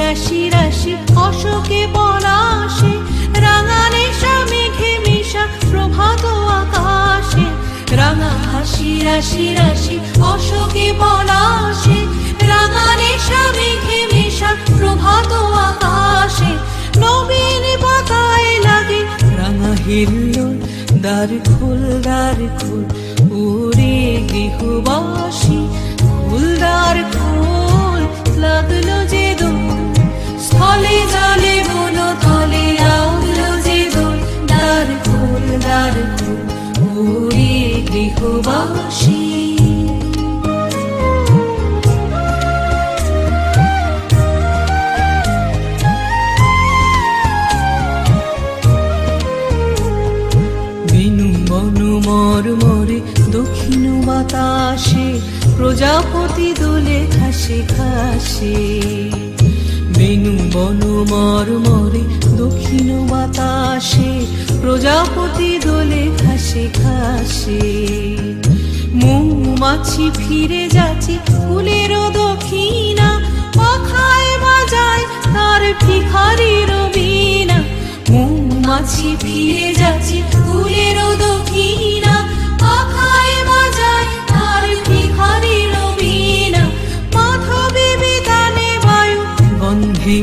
রাশি রাশি, অশোকে পলাশে রাঙা নেশা মেঘে মিশা, প্রভাত আকাশে। রাঙা হাসি রাশি রাশি, অশোকে পলাশে রাঙা নেশা মেঘে মিশা, প্রভাত আকাশে। নবীন পাতায় লাগে রাঙা হিল্লোল, দ্বার খোল দ্বার খোল ওরে গৃহবাসী। খোল দ্বার খোল লাগল গৃহবাসী বেনু বনু মর মরে দক্ষিণ বাতাসে, প্রজাপতি দোলে খাসে খাসে বেনু বনু মর মরে দক্ষিণ বাতাসে, প্রজাপতি আসে। মৌমাছি ফিরে যাচ্ছে ফুলের দক্ষিণা পাখায় বাজায় তার ভিখারির বিনা মৌমাছি ফিরে যাচ্ছে ফুলের দক্ষিণা পাখায় বাজায় তার ভিখারির বায়ু, গন্ধে